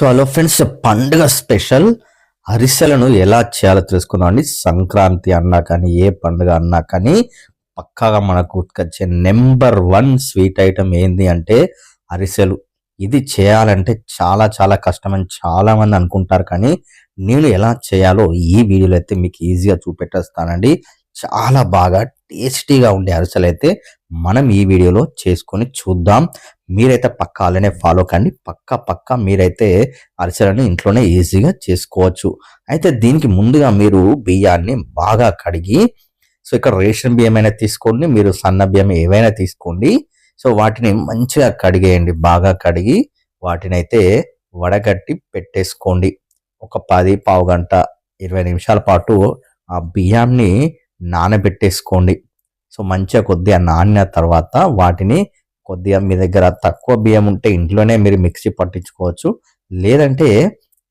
So hello friends పండుగ special. అరిసెలను ఎలా చేయాలో తెలుసుకుందాం అండి. సంక్రాంతి అన్నా కానీ ఏ పండుగ అన్నా కానీ పక్కాగా మనకు వచ్చే నెంబర్ వన్ స్వీట్ ఐటమ్ ఏంది అంటే అరిసెలు. ఇది చేయాలంటే చాలా చాలా కష్టమని చాలా మంది అనుకుంటారు కానీ నేను ఎలా చేయాలో ఈ వీడియోలో అయితే మీకు ఈజీగా చూపెట్టేస్తానండి. చాలా బాగా టేస్టీగా ఉండే అరిసెలు అయితే మనం ఈ వీడియోలో చేసుకొని చూద్దాం. మీరైతే పక్క అలానే ఫాలో కండి. పక్క పక్క మీరైతే అరిసెలను ఇంట్లోనే ఈజీగా చేసుకోవచ్చు. అయితే దీనికి ముందుగా మీరు బియ్యాన్ని బాగా కడిగి సో ఇక్కడ రేషన్ బియ్యం అయినా తీసుకోండి మీరు సన్న బియ్యం ఏవైనా తీసుకోండి. సో వాటిని మంచిగా కడిగేయండి బాగా కడిగి వాటిని అయితే వడగట్టి పెట్టేసుకోండి. ఒక పది పావు గంట ఇరవై నిమిషాల పాటు ఆ బియ్యాన్ని నానబెట్టేసుకోండి. సో మంచిగా కొద్దిగా నానిన తర్వాత వాటిని కొద్దిగా మీ దగ్గర తక్కువ బియ్యం ఉంటే ఇంట్లోనే మీరు మిక్సీ పట్టించుకోవచ్చు. లేదంటే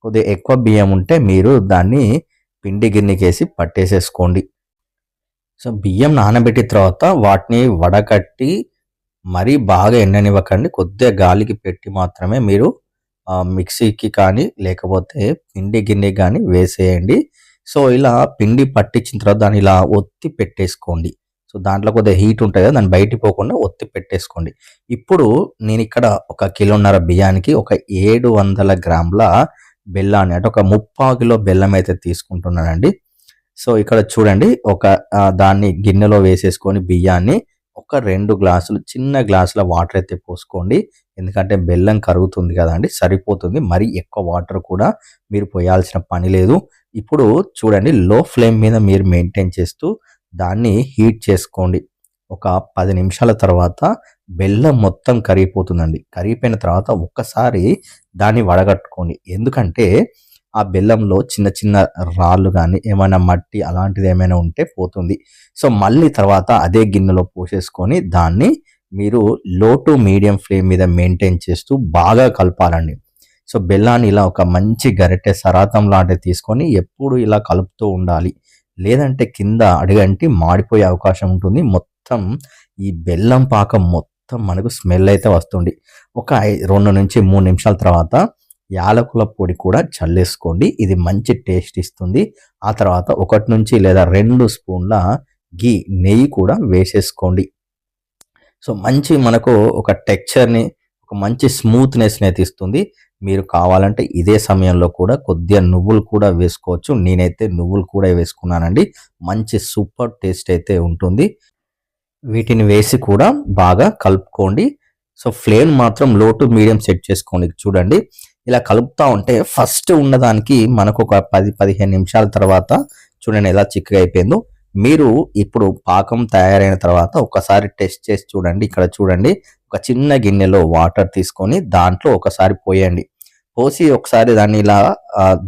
కొద్దిగా ఎక్కువ బియ్యం ఉంటే మీరు దాన్ని పిండి గిన్నెకేసి పట్టేసేసుకోండి. సో బియ్యం నానబెట్టిన తర్వాత వాటిని వడకట్టి మరీ బాగా ఎండనివ్వకండి. కొద్దిగా గాలికి పెట్టి మాత్రమే మీరు మిక్సీకి కానీ లేకపోతే పిండి గిన్నె కానీ వేసేయండి. సో ఇలా పిండి పట్టించిన తర్వాత దాన్ని ఇలా ఒత్తి పెట్టేసుకోండి. సో దాంట్లో కొద్దిగా హీట్ ఉంటుంది కదా దాన్ని బయటికి పోకుండా ఒత్తి పెట్టేసుకోండి. ఇప్పుడు నేను ఇక్కడ ఒక కిలోన్నర బియ్యానికి ఒక ఏడు వందల గ్రాముల బెల్లాన్ని అంటే ఒక ముప్పావు కిలో బెల్లం అయితే తీసుకుంటున్నానండి. సో ఇక్కడ చూడండి ఒక దాన్ని గిన్నెలో వేసేసుకొని బియ్యాన్ని ఒక రెండు గ్లాసులు చిన్న గ్లాసుల వాటర్ అయితే పోసుకోండి. ఎందుకంటే బెల్లం కరుగుతుంది కదండి సరిపోతుంది. మరి ఎక్కువ వాటర్ కూడా మీరు పోయాల్సిన పని లేదు. ఇప్పుడు చూడండి లో ఫ్లేమ్ మీద మీరు మెయింటైన్ చేస్తూ దాన్ని హీట్ చేసుకోండి. ఒక పది నిమిషాల తర్వాత బెల్లం మొత్తం కరిగిపోతుందండి. కరిగిపోయిన తర్వాత ఒక్కసారి దాన్ని వడగట్టుకోండి. ఎందుకంటే ఆ బెల్లంలో చిన్న చిన్న రాళ్ళు కానీ ఏమైనా మట్టి అలాంటిది ఏమైనా ఉంటే పోతుంది. సో మళ్ళీ తర్వాత అదే గిన్నెలో పోసేసుకొని దాన్ని మీరు లో టు మీడియం ఫ్లేమ్ మీద మెయింటైన్ చేస్తూ బాగా కలపాలండి. సో బెల్లాన్ని ఇలా ఒక మంచి గరిటె సరాతం లాంటివి తీసుకొని ఎప్పుడు ఇలా కలుపుతూ ఉండాలి. లేదంటే కింద అడుగంటి మాడిపోయే అవకాశం ఉంటుంది. మొత్తం ఈ బెల్లం పాకం మొత్తం మనకు స్మెల్ అయితే వస్తుంది. ఒక రెండు నుంచి మూడు నిమిషాల తర్వాత యాలకుల పొడి కూడా చల్లేసుకోండి. ఇది మంచి టేస్ట్ ఇస్తుంది. ఆ తర్వాత ఒకటి నుంచి లేదా రెండు స్పూన్ల గీ నెయ్యి కూడా వేసేసుకోండి. సో మంచి మనకు ఒక టెక్చర్ని ఒక మంచి స్మూత్నెస్ని అయితే ఇస్తుంది. మీరు కావాలంటే ఇదే సమయంలో కూడా కొద్దిగా నువ్వులు కూడా వేసుకోవచ్చు. నేనైతే నువ్వులు కూడా వేసుకున్నానండి. మంచి సూపర్ టేస్ట్ అయితే ఉంటుంది. వీటిని వేసి కూడా బాగా కలుపుకోండి. సో ఫ్లేమ్ మాత్రం లో టు మీడియం సెట్ చేసుకోండి. చూడండి. ఇలా కలుపుతూ ఉంటే ఫస్ట్ ఉన్నదానికి మనకు ఒక పది పదిహేను నిమిషాల తర్వాత చూడండి ఎలా చిక్కగా అయిపోయిందో. మీరు ఇప్పుడు పాకం తయారైన తర్వాత ఒకసారి టెస్ట్ చేసి చూడండి. ఇక్కడ చూడండి. ఒక చిన్న గిన్నెలో వాటర్ తీసుకొని దాంట్లో ఒకసారి పోయండి. పోసి ఒకసారి దాన్ని ఇలా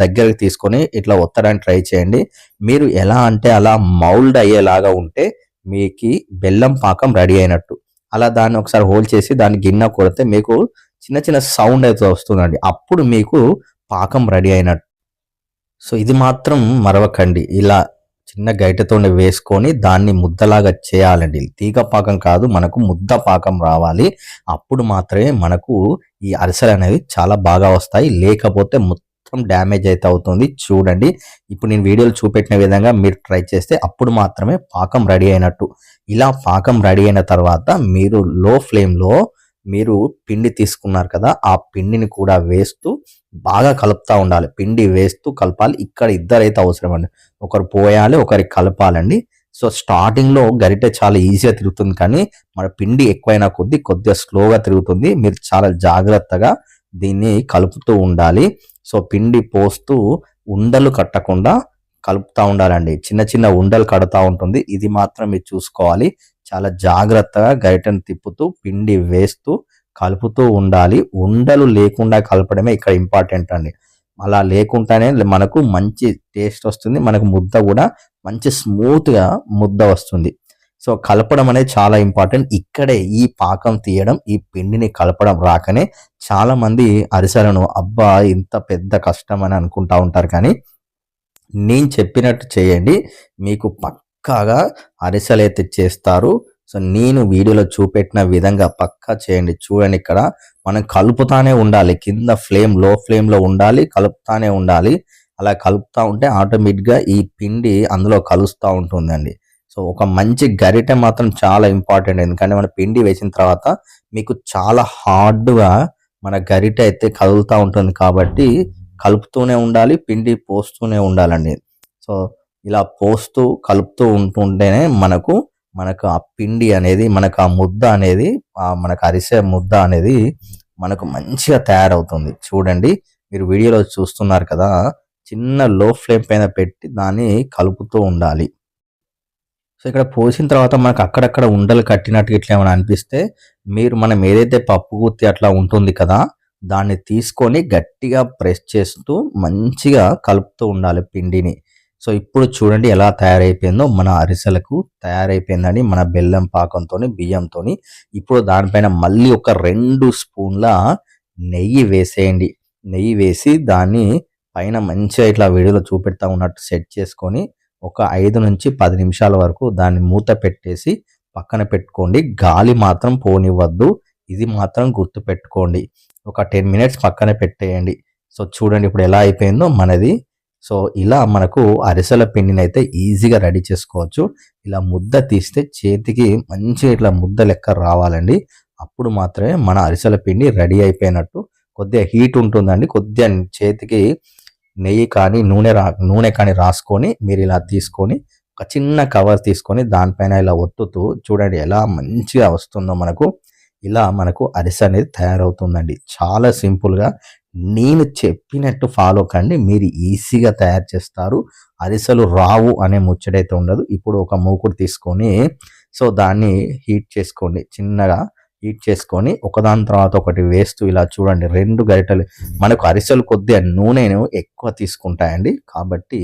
దగ్గరికి తీసుకొని ఇట్లా ఒత్తడానికి ట్రై చేయండి. మీరు ఎలా అంటే అలా మౌల్డ్ అయ్యేలాగా ఉంటే మీకు బెల్లం పాకం రెడీ అయినట్టు. అలా దాన్ని ఒకసారి హోల్డ్ చేసి దాన్ని గిన్నె కొడితే మీకు చిన్న చిన్న సౌండ్ అయితే వస్తుందండి. అప్పుడు మీకు పాకం రెడీ అయినట్టు. సో ఇది మాత్రం మరవకండి. ఇలా చిన్న గైటతో వేసుకొని దాన్ని ముద్దలాగా చేయాలండి. తీగ పాకం కాదు మనకు ముద్ద పాకం రావాలి. అప్పుడు మాత్రమే మనకు ఈ అరిసెలు అనేవి చాలా బాగా వస్తాయి. లేకపోతే మొత్తం డ్యామేజ్ అయితే అవుతుంది. చూడండి. ఇప్పుడు నేను వీడియోలు చూపెట్టిన విధంగా మీరు ట్రై చేస్తే అప్పుడు మాత్రమే పాకం రెడీ అయినట్టు. ఇలా పాకం రెడీ అయిన తర్వాత మీరు లో ఫ్లేమ్లో మీరు పిండి తీసుకున్నారు కదా ఆ పిండిని కూడా వేస్తూ బాగా కలుపుతూ ఉండాలి. పిండి వేస్తూ కలపాలి. ఇక్కడ ఇద్దరైతే అవసరం అండి ఒకరు పోయాలి ఒకరికి కలపాలండి. సో స్టార్టింగ్లో గరిటె చాలా ఈజీగా తిరుగుతుంది కానీ మన పిండి ఎక్కువైనా కొద్దీ కొద్దిగా స్లోగా తిరుగుతుంది. మీరు చాలా జాగ్రత్తగా దీన్ని కలుపుతూ ఉండాలి. సో పిండి పోస్తూ ఉండలు కట్టకుండా కలుపుతూ ఉండాలండి. చిన్న చిన్న ఉండలు కడుతూ ఉంటుంది. ఇది మాత్రం మీరు చూసుకోవాలి. చాలా జాగ్రత్తగా గరిటెను తిప్పుతూ పిండి వేస్తూ కలుపుతూ ఉండాలి. ఉండలు లేకుండా కలపడమే ఇక్కడ ఇంపార్టెంట్ అండి. అలా లేకుండానే మనకు మంచి టేస్ట్ వస్తుంది. మనకు ముద్ద కూడా మంచి స్మూత్గా ముద్ద వస్తుంది. సో కలపడం అనేది చాలా ఇంపార్టెంట్. ఇక్కడే ఈ పాకం తీయడం ఈ పిండిని కలపడం రాకనే చాలా మంది అరిసెలను అబ్బా ఇంత పెద్ద కష్టం అని అనుకుంటా ఉంటారు. కానీ నేను చెప్పినట్టు చేయండి. మీకు పక్కాగా అరిసెలు అయితే చేస్తారు. సో నేను వీడియోలో చూపెట్టిన విధంగా పక్కా చేయండి. చూడండి ఇక్కడ మనం కలుపుతానే ఉండాలి. కింద ఫ్లేమ్లో ఫ్లేమ్లో ఉండాలి కలుపుతానే ఉండాలి. అలా కలుపుతా ఉంటే ఆటోమేటిక్గా ఈ పిండి అందులో కలుస్తూ ఉంటుందండి. సో ఒక మంచి గరిటె మాత్రం చాలా ఇంపార్టెంట్. ఎందుకంటే మన పిండి వేసిన తర్వాత మీకు చాలా హార్డ్గా మన గరిటె అయితే కదులుతూ ఉంటుంది కాబట్టి కలుపుతూనే ఉండాలి పిండి పోస్తూనే ఉండాలండి. సో ఇలా పోస్తూ కలుపుతూ ఉంటుంటేనే మనకు మనకు ఆ పిండి అనేది మనకు ఆ ముద్ద అనేది ఆ మనకు అరిసే ముద్ద అనేది మనకు మంచిగా తయారవుతుంది. చూడండి మీరు వీడియోలో చూస్తున్నారు కదా చిన్న లో ఫ్లేమ్ పైన పెట్టి దాన్ని కలుపుతూ ఉండాలి. సో ఇక్కడ పోసిన తర్వాత మనకు అక్కడక్కడ ఉండలు కట్టినట్టు ఇట్లా ఏమైనా అనిపిస్తే మీరు మనం ఏదైతే పప్పు గుత్తి అట్లా ఉంటుంది కదా దాన్ని తీసుకొని గట్టిగా ప్రెస్ చేస్తూ మంచిగా కలుపుతూ ఉండాలి పిండిని. సో ఇప్పుడు చూడండి ఎలా తయారైపోయిందో. మన అరిసెలకు తయారైపోయిందని మన బెల్లం పాకంతో బియ్యంతో ఇప్పుడు దానిపైన మళ్ళీ ఒక రెండు స్పూన్ల నెయ్యి వేసేయండి. నెయ్యి వేసి దాన్ని పైన మంచిగా ఇట్లా వీడియోలో చూపెడతా ఉన్నట్టు సెట్ చేసుకొని ఒక ఐదు నుంచి పది నిమిషాల వరకు దాన్ని మూత పెట్టేసి పక్కన పెట్టుకోండి. గాలి మాత్రం పోనివ్వద్దు. ఇది మాత్రం గుర్తు పెట్టుకోండి. ఒక టెన్ మినిట్స్ పక్కన పెట్టేయండి. సో చూడండి ఇప్పుడు ఎలా అయిపోయిందో. మనది సో ఇలా మనకు అరిసెల పిండిని అయితే ఈజీగా రెడీ చేసుకోవచ్చు. ఇలా ముద్ద తీస్తే చేతికి మంచిగా ఇట్లా ముద్ద లెక్క రావాలండి. అప్పుడు మాత్రమే మన అరిసెల పిండి రెడీ అయిపోయినట్టు కొద్దిగా హీట్ ఉంటుందండి. కొద్దిగా చేతికి నెయ్యి కానీ నూనె రా నూనె కానీ రాసుకొని మీరు ఇలా తీసుకొని ఒక చిన్న కవర్ తీసుకొని దానిపైన ఇలా ఒత్తుతూ చూడండి ఎలా మంచిగా వస్తుందో మనకు. ఇలా మనకు అరిసె అనేది తయారవుతుందండి. చాలా సింపుల్గా నేను చెప్పినట్టు ఫాలో కండి. మీరు ఈజీగా తయారు చేస్తారు. అరిసెలు రావు అనే ముచ్చటైతే ఉండదు. ఇప్పుడు ఒక మూకుడు తీసుకొని సో దాన్ని హీట్ చేసుకోండి. చిన్నగా హీట్ చేసుకొని ఒకదాని తర్వాత ఒకటి వేస్తూ ఇలా చూడండి. రెండు గరిటలు. మనకు అరిసెలు కొద్దిగా నూనెను ఎక్కువ తీసుకుంటాయండి. కాబట్టి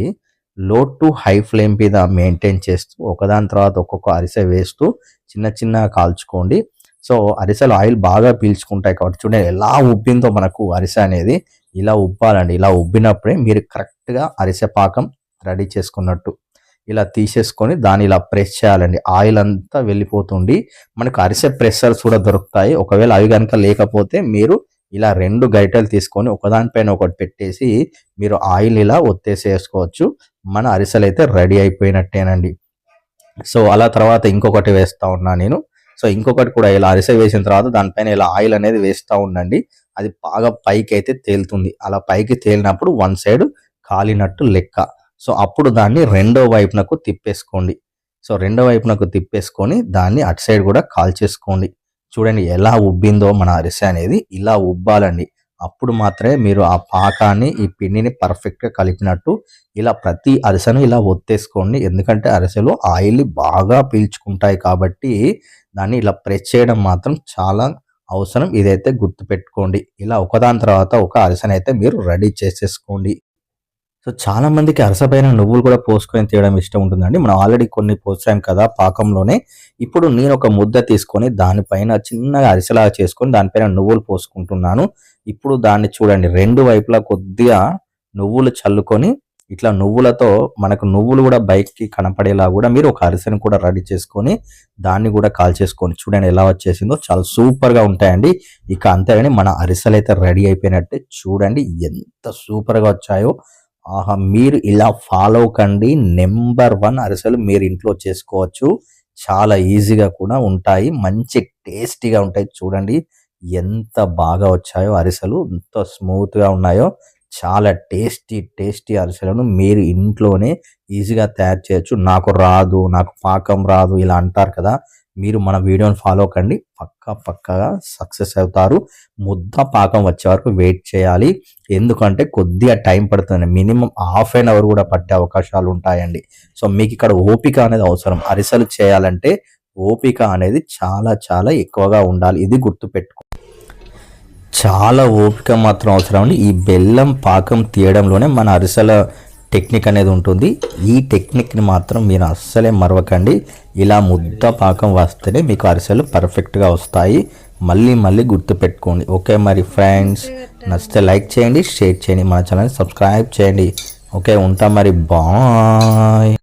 లో టు హై ఫ్లేమ్ మీద మెయింటైన్ చేస్తూ ఒకదాని తర్వాత ఒక్కొక్క అరిసె వేస్తూ చిన్న చిన్న కాల్చుకోండి. సో అరిసెలు ఆయిల్ బాగా పీల్చుకుంటాయి కాబట్టి చూడండి ఎలా ఉబ్బిందో మనకు అరిసె అనేది. ఇలా ఉబ్బాలండి. ఇలా ఉబ్బినప్పుడే మీరు కరెక్ట్గా అరిసె పాకం రెడీ చేసుకున్నట్టు ఇలా తీసేసుకొని దాన్ని ఇలా ప్రెస్ చేయాలండి. ఆయిల్ అంతా వెళ్ళిపోతుంది. మనకు అరిసె ప్రెషర్స్ కూడా దొరుకుతాయి. ఒకవేళ అవి కనుక లేకపోతే మీరు ఇలా రెండు గరిటెలు తీసుకొని ఒకదానిపైన ఒకటి పెట్టేసి మీరు ఆయిల్ ఇలా ఒత్తేసేసుకోవచ్చు. మన అరిసెలు అయితే రెడీ అయిపోయినట్టేనండి. సో అలా తర్వాత ఇంకొకటి వేస్తా ఉన్నా నేను. సో ఇంకొకటి కూడా ఇలా అరిసె వేసిన తర్వాత దానిపైన ఇలా ఆయిల్ అనేది వేస్తూ ఉండండి. అది బాగా పైకి అయితే తేలుతుంది. అలా పైకి తేలినప్పుడు వన్ సైడ్ కాలినట్టు లెక్క. సో అప్పుడు దాన్ని రెండో వైపునకు తిప్పేసుకోండి. సో రెండో వైపునకు తిప్పేసుకొని దాన్ని అటు సైడ్ కూడా కాల్చేసుకోండి. చూడండి ఎలా ఉబ్బిందో మన అరిసె అనేది ఇలా ఉబ్బాలండి. అప్పుడు మాత్రమే మీరు ఆ పాకాన్ని ఈ పిండిని పర్ఫెక్ట్గా కలిపినట్టు ఇలా ప్రతి అరిసెను ఇలా ఒత్తేసుకోండి. ఎందుకంటే అరిసెలు ఆయిల్ బాగా పీల్చుకుంటాయి కాబట్టి దాన్ని ఇలా ప్రెస్ చేయడం మాత్రం చాలా అవసరం. ఇదైతే గుర్తుపెట్టుకోండి. ఇలా ఒకదాని తర్వాత ఒక అరిసెనైతే మీరు రెడీ చేసేసుకోండి. సో చాలా మందికి అరసపైన నువ్వులు కూడా పోసుకొని తీయడం ఇష్టం ఉంటుందండి. మనం ఆల్రెడీ కొన్ని పోసాం కదా పాకంలోనే. ఇప్పుడు నేను ఒక ముద్ద తీసుకొని దానిపైన చిన్నగా అరిసెలాగా చేసుకొని దానిపైన నువ్వులు పోసుకుంటున్నాను. ఇప్పుడు దాన్ని చూడండి. రెండు వైపులా కొద్దిగా నువ్వులు చల్లుకొని ఇట్లా నువ్వులతో మనకు నువ్వులు కూడా బైక్కి కనపడేలా కూడా మీరు ఒక అరిసెను కూడా రెడీ చేసుకొని దాన్ని కూడా కాల్ చేసుకొని చూడండి ఎలా వచ్చేసిందో. చాలా సూపర్గా ఉంటాయండి. ఇక అంతేగాని మన అరిసెలు అయితే రెడీ అయిపోయినట్టే చూడండి ఎంత సూపర్గా వచ్చాయో. ఆహా మీరు ఇలా ఫాలో కండి. నెంబర్ వన్ అరిసెలు మీరు ఇంట్లో చేసుకోవచ్చు. చాలా ఈజీగా కూడా ఉంటాయి. మంచి టేస్టీగా ఉంటాయి. చూడండి ఎంత బాగా వచ్చాయో అరిసెలు. ఎంత స్మూత్గా ఉన్నాయో. చాలా టేస్టీ టేస్టీ అరిసెలను మీరు ఇంట్లోనే ఈజీగా తయారు చేయొచ్చు. నాకు రాదు నాకు పాకం రాదు ఇలా అంటారు కదా. మీరు మన వీడియోని ఫాలో కండి. పక్కా పక్కగా సక్సెస్ అవుతారు. ముద్ద పాకం వచ్చే వరకు వెయిట్ చేయాలి. ఎందుకంటే కొద్దిగా టైం పడుతుంది మినిమం హాఫ్ అన్ అవర్ కూడా పట్టే అవకాశాలు ఉంటాయండి. సో మీకు ఇక్కడ ఓపిక అనేది అవసరం. అరిసెలు చేయాలంటే ఓపిక అనేది చాలా చాలా ఎక్కువగా ఉండాలి. ఇది గుర్తుపెట్టుకో చాలా ఓపిక మాత్రం అవసరం అండి. ఈ బెల్లం పాకం తీయడంలోనే మన అరిసెల టెక్నిక్ అనేది ఉంటుంది. ఈ టెక్నిక్ని మాత్రం మీరు అస్సలే మరవకండి. ఇలా ముద్ద పాకం వస్తేనే మీకు అరిసెలు పర్ఫెక్ట్గా వస్తాయి. మళ్ళీ మళ్ళీ గుర్తుపెట్టుకోండి. ఓకే మరి ఫ్రెండ్స్ నచ్చితే లైక్ చేయండి షేర్ చేయండి మన ఛానల్ సబ్స్క్రైబ్ చేయండి. ఓకే ఉంటా మరి. బాయ్.